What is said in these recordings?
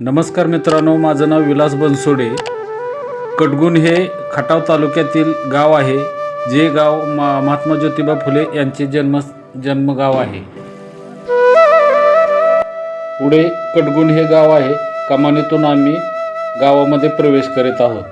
नमस्कार मित्रांनो माझं नाव विलास बनसोडे. कटगुण हे खटाव तालुक्यातील गाव आहे जे गाव मा महात्मा ज्योतिबा फुले यांचे जन्म जन्मगाव आहे. पुढे कटगुण हे गाव आहे कमानीतून आम्ही गावामध्ये प्रवेश करीत आहोत.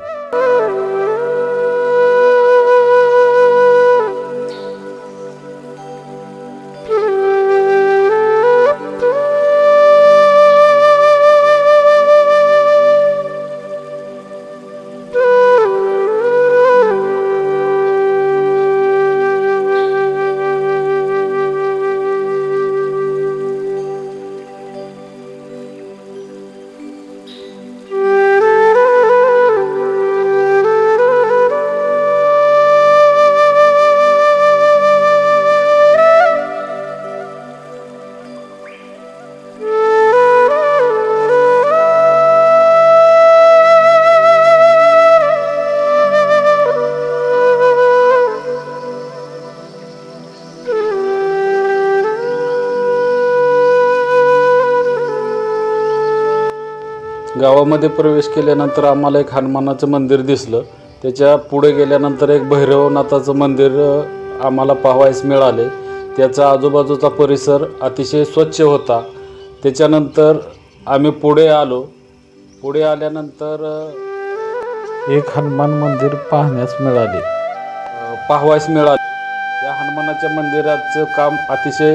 गावामध्ये प्रवेश केल्यानंतर आम्हाला एक हनुमानाचं मंदिर दिसलं. त्याच्या पुढे गेल्यानंतर एक भैरवनाथाचं मंदिर आम्हाला पाहावयास मिळाले. त्याचा आजूबाजूचा परिसर अतिशय स्वच्छ होता. त्याच्यानंतर आम्ही पुढे आलो. पुढे आल्यानंतर एक हनुमान मंदिर पाहण्यास मिळाले. अ, पाहावयास मिळाले. त्या हनुमानाच्या मंदिराचं काम अतिशय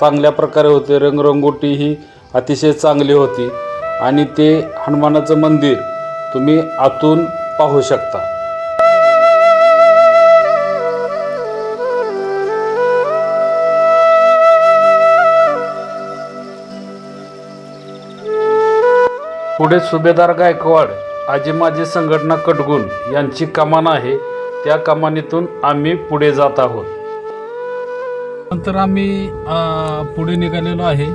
चांगल्या प्रकारे होते. रंगरंगोटी ही अतिशय चांगली होती. आणि ते हनुमानाचं मंदिर तुम्ही आतून पाहू शकता. पुढे सुभेदार गायकवाड आजी माझी संघटना कटगुण यांची कमान आहे. त्या कमानीतून आम्ही पुढे जात आहोत. नंतर आम्ही पुढे निघालेलो आहे.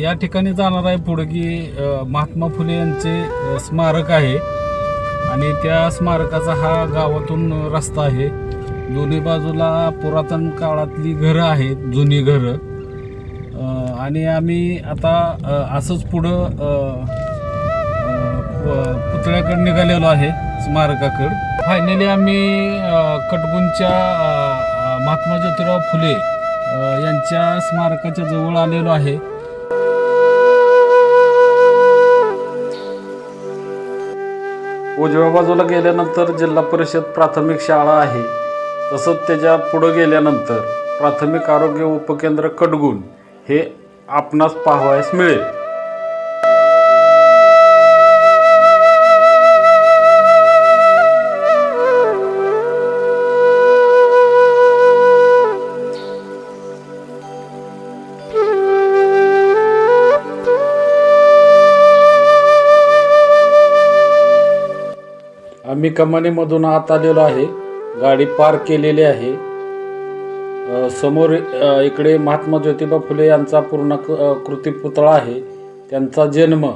या ठिकाणी जाणार आहे पुढे की महात्मा फुले यांचे स्मारक आहे. आणि त्या स्मारकाचा हा गावातून रस्ता आहे. दोन्ही बाजूला पुरातन काळातली घरं आहेत जुनी घरं. आणि आम्ही आता असंच पुढं पुतळ्याकडं पुतळ्याकडे निघालेलो आहे स्मारकाकडं. फायनली आम्ही कटगुंच्या महात्मा ज्योतिराव फुले यांच्या स्मारकाच्या जवळ आलेलो आहे. उजव्या बाजूला गेल्यानंतर जिल्हा परिषद प्राथमिक शाळा आहे. तसंच त्याच्या पुढं गेल्यानंतर प्राथमिक आरोग्य उपकेंद्र कडगुण हे आपणास पाहावयास मिळेल. मी कमानीमधून आत आलेलो आहे. गाडी पार्क केलेली आहे. समोर इकडे महात्मा ज्योतिबा फुले यांचा पूर्ण क- पुतळा आहे. त्यांचा जन्म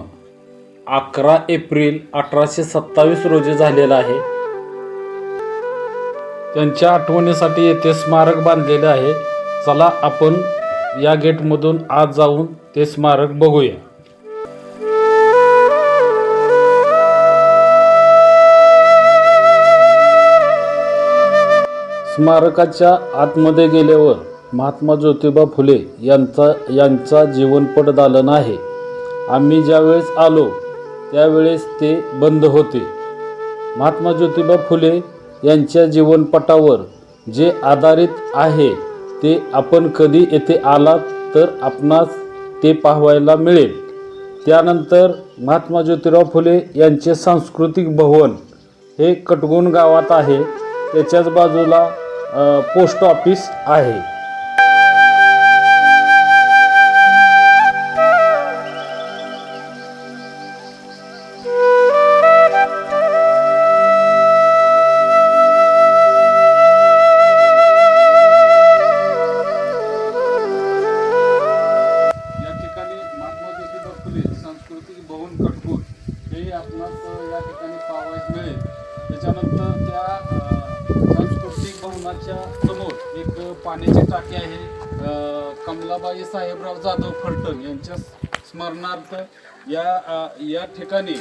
अकरा एप्रिल अठराशे सत्तावीस रोजी झालेला आहे. त्यांच्या आठवणीसाठी येथे स्मारक बांधलेले आहे. चला आपण या गेटमधून आत जाऊन ते स्मारक बघूया. स्मारकाच्या आतमध्ये गेल्यावर महात्मा ज्योतिबा फुले यांचा यांचा जीवनपट दालन आहे. आम्ही ज्यावेळेस आलो त्यावेळेस ते बंद होते. महात्मा ज्योतिबा फुले यांच्या जीवनपटावर जे आधारित आहे ते आपण कधी येथे आलात तर आपणास ते पाहायला मिळेल. त्यानंतर महात्मा ज्योतिराव फुले यांचे सांस्कृतिक भवन हे कटगुण गावात आहे. त्याच्याच बाजूला पोस्ट ऑफिस आहे. पाण्याची टाकी आहे. कमलाबाई साहेबराव जाधव फलटण यांच्या स्मरणार्थ या या ठिकाणी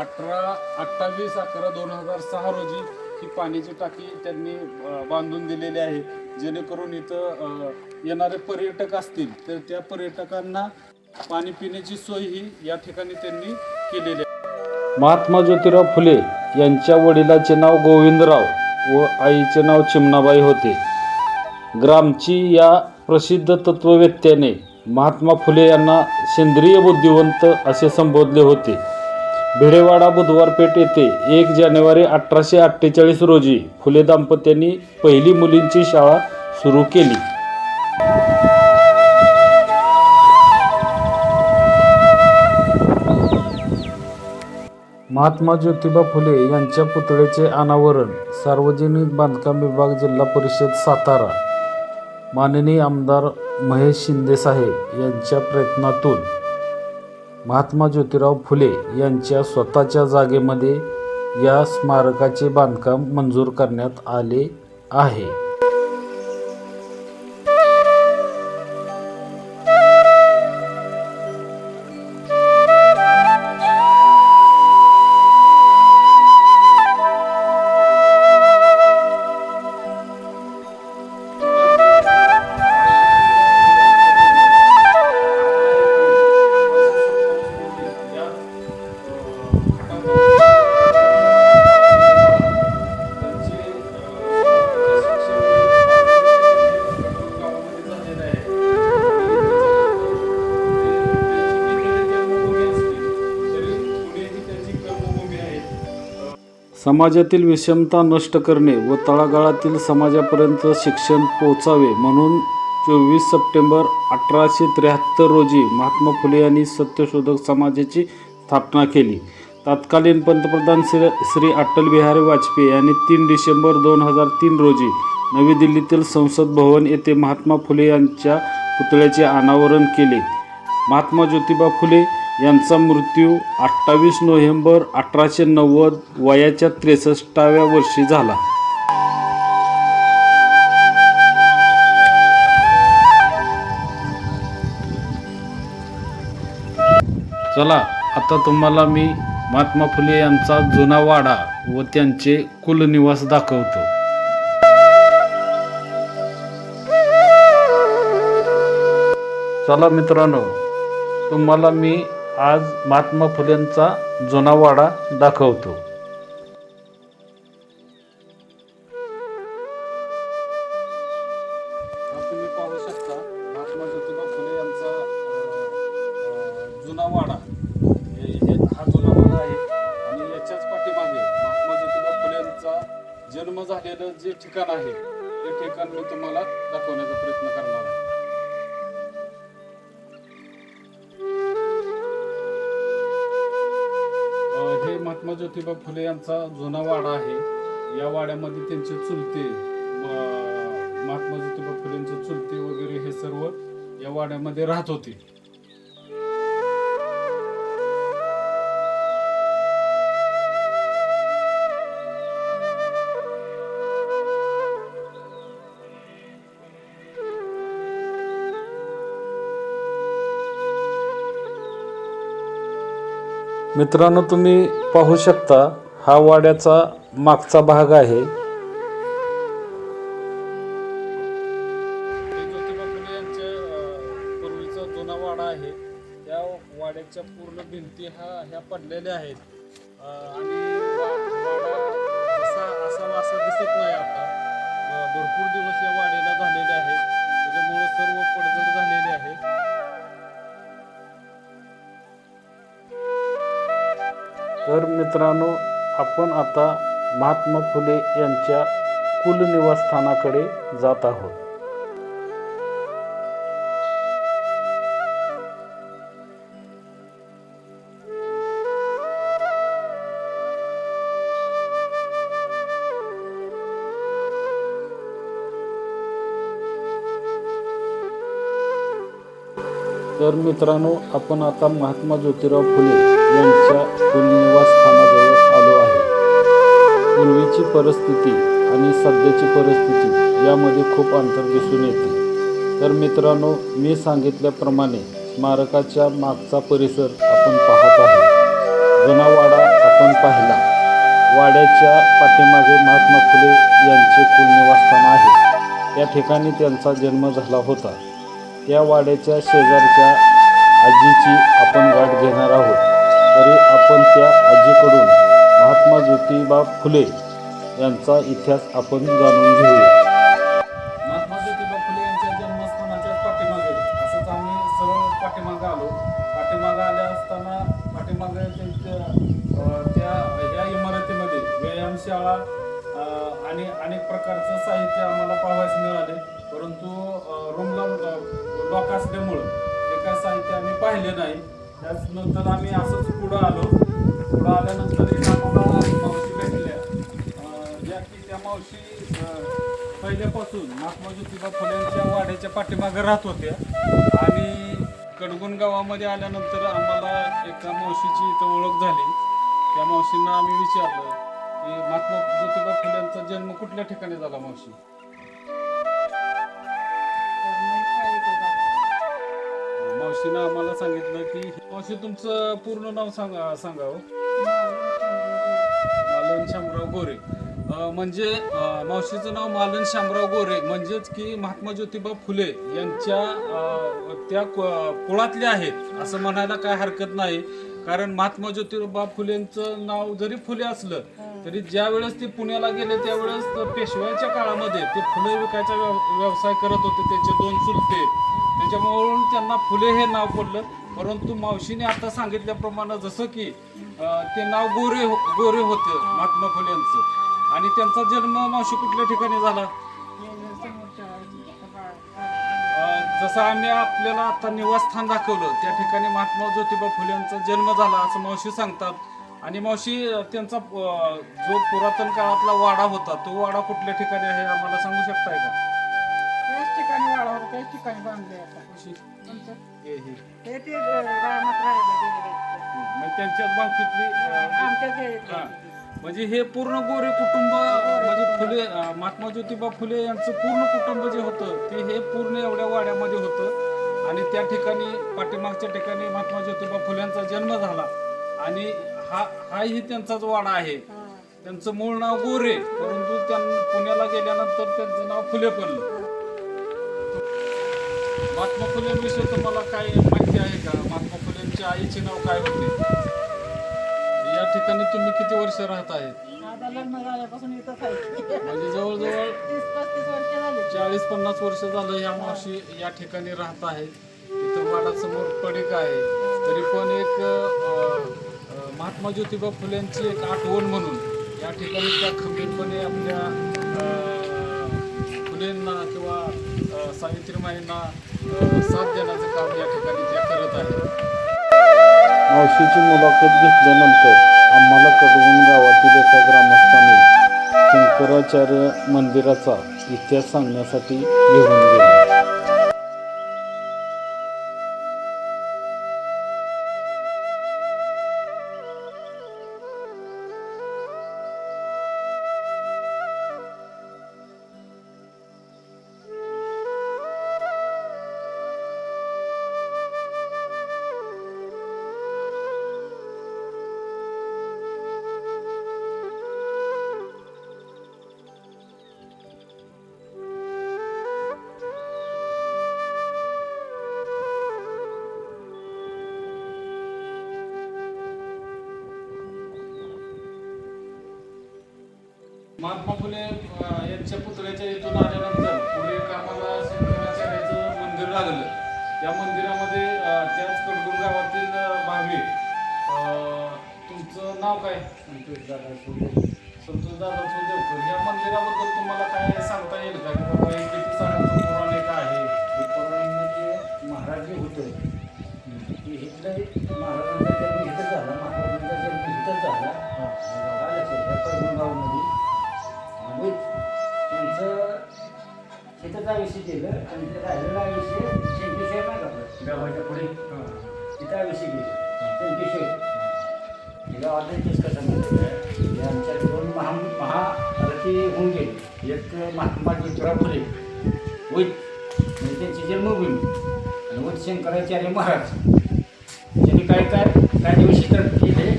अठरा अठ्ठावीस अकरा दोन हजार सहा रोजी ही पाण्याची टाकी त्यांनी बांधून दिलेली आहे. जेणेकरून इथं येणारे पर्यटक असतील तर त्या पर्यटकांना पाणी पिण्याची सोय ही या ठिकाणी त्यांनी केलेली आहे. महात्मा ज्योतिराव फुले यांच्या वडिलाचे नाव गोविंदराव व आईचे नाव चिमणाबाई होते. ग्रामची या प्रसिद्ध तत्ववेत्याने महात्मा फुले यांना सेंद्रिय बुद्धिवंत असे संबोधले होते. भिडेवाडा बुधवार पेठ येथे एक जानेवारी अठराशे अठ्ठेचाळीस रोजी फुले दाम्पत्यांनी पहिली मुलींची शाळा सुरू केली. महात्मा ज्योतिबा फुले यांच्या पुतळ्याचे अनावरण सार्वजनिक बांधकाम विभाग जिल्हा परिषद सातारा माननीय आमदार महेश शिंदेसाहेब यांच्या प्रयत्नातून महात्मा ज्योतिराव फुले यांच्या स्वतःच्या जागेमध्ये या स्मारकाचे बांधकाम मंजूर करण्यात आले आहे. समाजातील विषमता नष्ट करणे व तळागाळातील समाजापर्यंत शिक्षण पोहोचावे म्हणून चोवीस सप्टेंबर अठराशे त्र्याहत्तर रोजी महात्मा फुले यांनी सत्यशोधक समाजाची स्थापना केली. तत्कालीन पंतप्रधान श्री श्री अटल बिहारी वाजपेयी यांनी तीन डिसेंबर दोन हजार तीन रोजी नवी दिल्लीतील संसद भवन येथे महात्मा फुले यांच्या पुतळ्याचे अनावरण केले. महात्मा ज्योतिबा फुले यांचा मृत्यू अठ्ठावीस नोव्हेंबर अठराशे नव्वद वयाच्या त्रेसष्टाव्या वर्षी झाला. चला आता तुम्हाला मी महात्मा फुले यांचा जुना वाडा व त्यांचे कुलनिवास दाखवतो. चला मित्रांनो तुम्हाला मी आज महात्मा फुलेंचा जुना वाडा दाखवतो. ज्योतिबा फुले यांचा जुना वाडा आहे. या वाड्यामध्ये त्यांचे चुलते महात्मा ज्योतिबा फुलेंचे चुलते वगैरे हे सर्व या वाड्यामध्ये राहत होते. मित्रांनो तुम्ही पाहू शकता हा वाड्याचा मागचा भाग आहे. यांच्या पूर्वीचा जुना वाडा आहे. त्या वाड्याच्या पूर्ण भिंती हा ह्या पडलेल्या आहेत. आणि तर मित्रांनो आपण आता महात्मा फुले यांच्या कुलनिवासस्थानाकडे जात आहोत. तर मित्रांनो आपण आता महात्मा ज्योतिराव फुले यांच्या कुलनिवास आलो आहे. पूर्वीची परिस्थिती आणि सध्याची परिस्थिती यामध्ये खूप अंतर दिसून येते. तर मित्रांनो मी सांगितल्याप्रमाणे स्मारकाच्या मागचा परिसर आपण पाहत आहे. जुना वाडा आपण पाहिला. वाड्याच्या पाठीमागे महात्मा फुले यांचे कुलनिवासस्थान आहे. या ठिकाणी त्यांचा जन्म झाला होता. त्या वाड्याच्या शेजारच्या आजीची आपण गाठ घेणार आहोत. तरी आपण त्या आजीकडून महात्मा ज्योतिबा फुले यांचा इतिहास आपण जाणून घेऊया. महात्मा ज्योतिबा फुले यांच्या जन्मस्थानाच्या पाठीमागे असंच आम्ही सरळ पाठीमागे आलो. पाठीमागे आल्या असताना पाठीमागे त्यांच्या त्या या इमारतीमध्ये व्यायामशाळा आणि अनेक प्रकारचं साहित्य आम्हाला पाहावयास मिळाले. परंतु रूमला लॉक असल्यामुळं ते काय साहित्य आम्ही पाहिले नाही. त्याचनंतर आम्ही असंच पुढं आलो. पुढं आल्यानंतर एक आम्हाला मावशी भेटल्या. ज्या की त्या मावशी पहिल्यापासून महात्मा ज्योतिबा फुलेंच्या वाड्याच्या पाठीमागे राहत होत्या. आणि कडगुण गावामध्ये आल्यानंतर आम्हाला एका मावशीची इथं ओळख झाली. त्या मावशींना आम्ही विचारलं की महात्मा ज्योतिबा फुलेंचा जन्म कुठल्या ठिकाणी झाला मावशी? मावशीनं आम्हाला सांगितलं की मावशी तुमचं पूर्ण नाव सांगा सांगावं हो. मालन शामराव गोरे. म्हणजे मावशीचं नाव मालन शामराव गोरे. म्हणजेच की महात्मा ज्योतिबा फुले यांच्या त्या कुळातल्या कुळातले आहेत असं म्हणायला काय हरकत नाही. कारण महात्मा ज्योतिबा फुलेंचं नाव जरी फुले असलं तरी ज्या वेळेस ते पुण्याला गेले त्यावेळेस पेशव्याच्या काळामध्ये ते फुले विकायचा व्यवसाय करत होते त्याचे दोन चुलते. त्याच्यामुळं त्यांना फुले हे नाव पडलं. परंतु मावशीने आता सांगितल्याप्रमाणे जसं की ते नाव गोरे हो- गोरे होते महात्मा फुलेंचं आणि त्यांचा जन्म मावशी कुठल्या ठिकाणी झाला? जसं आम्ही आपल्याला आता निवासस्थान दाखवलं त्या ठिकाणी महात्मा ज्योतिबा यांचा जन्म झाला असं मावशी सांगतात. आणि मावशी त्यांचा जो पुरातन काळातला वाडा होता तो वाडा कुठल्या ठिकाणी आहे आम्हाला सांगू शकताय का? ठिकाणी वाडा होता त्याच ठिकाणी बांधले आता. मावशी, आमचं हे- हे. ते ते रानात राहायला गेलेले आहेत. मग त्यांच्याच बांकीतली अं, आमच्या ते हा. म्हणजे हे पूर्ण गोरे कुटुंब म्हणजे फुले अं, महात्मा ज्योतिबा फुले यांचं पूर्ण कुटुंब जे होतं ते हे पूर्ण एवढ्या वाड्यामध्ये होतं. आणि त्या ठिकाणी पाठीमागच्या ठिकाणी महात्मा ज्योतिबा फुल्यांचा जन्म झाला. आणि हा हाही त्यांचाच वाडा आहे. हा. त्यांचं मूळ नाव गोरे परंतु त्यांना पुण्याला गेल्यानंतर त्यांचं नाव फुले पडलं. महात्मा फुलेंविषयी तुम्हाला काय माहिती आहे का? महात्मा फुलेंच्या आईचे नाव काय होते? या ठिकाणी तुम्ही किती वर्ष राहत आहेत? आहे. म्हणजे जवळजवळ चाळीस पन्नास वर्ष झालं या मावशी या ठिकाणी राहत आहेत. इथं वाडासमोर पडिक आहे. तरी पण एक महात्मा ज्योतिबा फुलेंची एक आठवण म्हणून या ठिकाणी त्या खंबीरपणे आपल्या सावित्रीमाईंना साथ देण्याचं काम या ठिकाणी त्या करत आहेत मावशीची मुलाखत घेतल्यानंतर आम्हाला कडवून गावातील एका ग्रामस्थाने शंकराचार्य मंदिराचा इतिहास सांगण्यासाठी घेऊन गेले. महात्मा फुले यांच्या पुतळ्याच्या इथून आल्यानंतर पुढे कामाला शंकराचार्याचं मंदिर लागलं. त्या मंदिरामध्ये त्याच कडगुण गावातील भावे तुमचं नाव काय? संतोष दादा संतोष दादा देवकर या मंदिराबद्दल तुम्हाला काय सांगता येईल का? की बाबा हे किती सालाचं पौराणिक आहे? हे पौराणिक महाराज जे होते इथलं महाराजांचा जन्म इथंच झाला. महाराजांचा जन्म इथंच झाला. आलं तिथंच आयुष्य केलं? आणि ते राहिलेलं आयुष्य शंकेश्वर नाही का? गावाच्या पुढे. तिथं आयुष्य गेलं शंकेश्वर. गाव आता कसं माहिती आमच्या दोन महा महारथी होऊन गेले. एक महात्मा ज्योतिराव फुले. होईल म्हणजे त्यांची जन्मभूमी. आणि व शंकराचार्य महाराज. त्यांनी काय काय काय दिवस केले?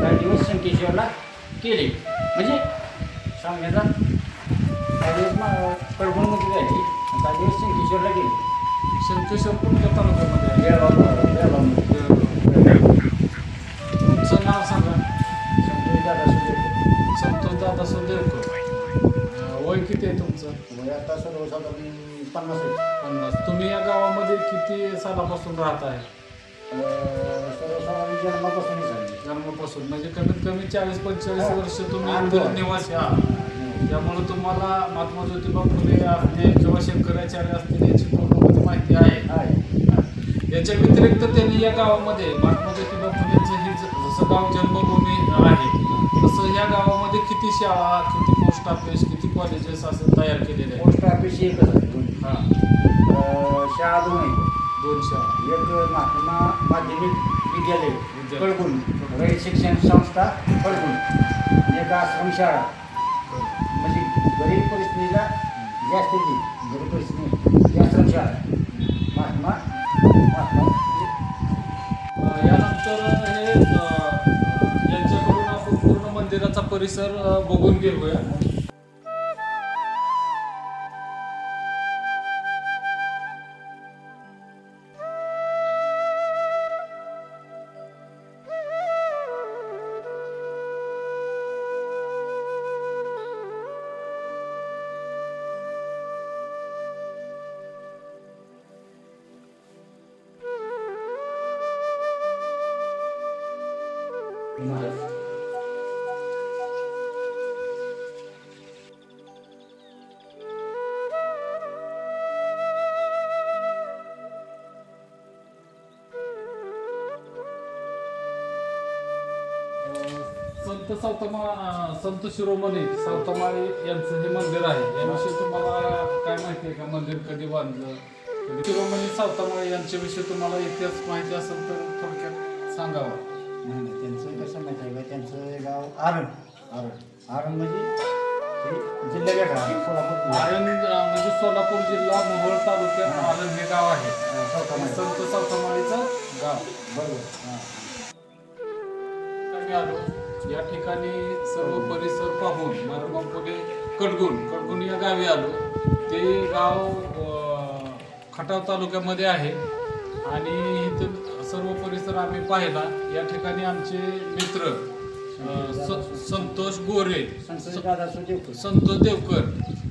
काय दिवस शंकेश्वरला केले? म्हणजे सांगण्याचा काही दिवस कडबूनमध्ये झाले. दिवस शंकेश्वरला गेले. शंकेश्वर कोणत्या तालुक्यामध्ये बेळगावमध्ये तुमचं नाव सांगा. संतोष दादा संतोष दादा अं, वय किती आहे तुमचं? वय आता सर्वसाधारण पन्नास आहे. पन्नास. तुम्ही या गावामध्ये किती सालापासून राहत आहे? सर्वसाधारण जन्मापासूनच आहे. जन्मापासून. म्हणजे कमीत कमी चाळीस पंचेचाळीस. वर्ष तुम्ही. निवासी आहात. त्यामुळे तुम्हाला महात्मा ज्योतिबा फुले असतील किंवा शंकराचार्य असतील याची पूर्णपणे माहिती आहे. आहे याच्या व्यतिरिक्त त्यांनी या गावामध्ये महात्मा ज्योतिबा फुलेंचं हे जसं गाव जन्मभूमी आहे तसं या गावामध्ये किती शाळा किती पोस्ट ऑफिस किती कॉलेजेस असं तयार केलेले आहेत पोस्ट ऑफिस एकच आहे दोन हां. शाळा दोन आहे दोन शाळा. एक महात्मा माध्यमिक विद्यालय. कळगुण रयत शिक्षण संस्था कळगुण एक आश्रम शाळा. म्हणजे गरीब परिस्थितीला जास्त दिली गरीब परिस्थिती गॅस महात्मा महात्मा यानंतर हे यांच्याकडून आपण पूर्ण मंदिराचा परिसर बघून घेऊया. संत सावतमा संत शिरोमणी सावतमाळी यांचं हे मंदिर आहे. याविषयी तुम्हाला काय माहिती आहे का? मंदिर कधी बांधलं? कधी शिरोमणी सावतमाळी यांच्याविषयी तुम्हाला इतिहास माहिती असेल तर थोडक्यात सांगावा. नाही नाही त्यांचं कसं माहिती आहे का? त्यांचं गाव आरण. आरण. आरण म्हणजे जिल्ह्यात आहे सोलापूर आरण अ, म्हणजे सोलापूर जिल्हा मोहोळ तालुक्यात आरण हे गाव आहे. संत सावतमाळीचं गाव. बरोबर. हां. आम्ही आलो. या ठिकाणी सर्व परिसर पाहून फुले कडगुण कडगुण या गावी आलो. ते गाव खटाव तालुक्यामध्ये आहे. आणि इथं सर्व परिसर आम्ही पाहिला. या ठिकाणी आमचे मित्र संतोष गोरे संतोष देवकर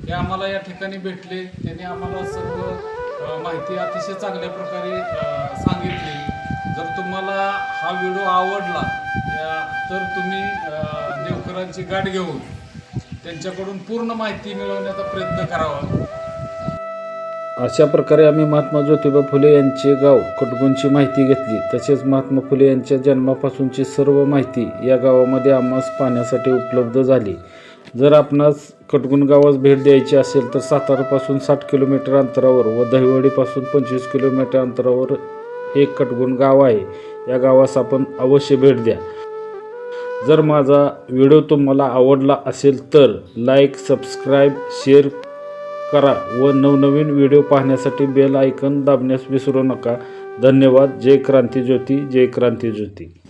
हे आम्हाला या ठिकाणी भेटले. त्यांनी आम्हाला सर्व माहिती अतिशय चांगल्या प्रकारे सांगितली. जर तुम्हाला हा व्हिडिओ आवडला तर तुम्ही देवकरांची गाठ घेऊन त्यांच्याकडून पूर्ण माहिती मिळवण्याचा प्रयत्न करावा. अशा प्रकारे आम्ही महात्मा ज्योतिबा फुले यांचे गाव कटगुणची माहिती घेतली. तसेच महात्मा फुले यांच्या जन्मापासूनची सर्व माहिती या गावामध्ये आम्हास पाहण्यासाठी उपलब्ध झाली. जर आपणास कटगुण गावास भेट द्यायची असेल तर सातारापासून साठ किलोमीटर अंतरावर व दहिवडीपासून पंचवीस किलोमीटर अंतरावर एक कटगुण गाव आहे. या गावास आपण अवश्य भेट द्या. जर माझा व्हिडिओ तुम्हाला आवडला असेल तर लाईक सबस्क्राईब शेअर करा व नवनवीन व्हिडिओ पाहण्यासाठी बेल आयकन दाबण्यास विसरू नका. धन्यवाद. जय क्रांती ज्योती. जय क्रांती ज्योती.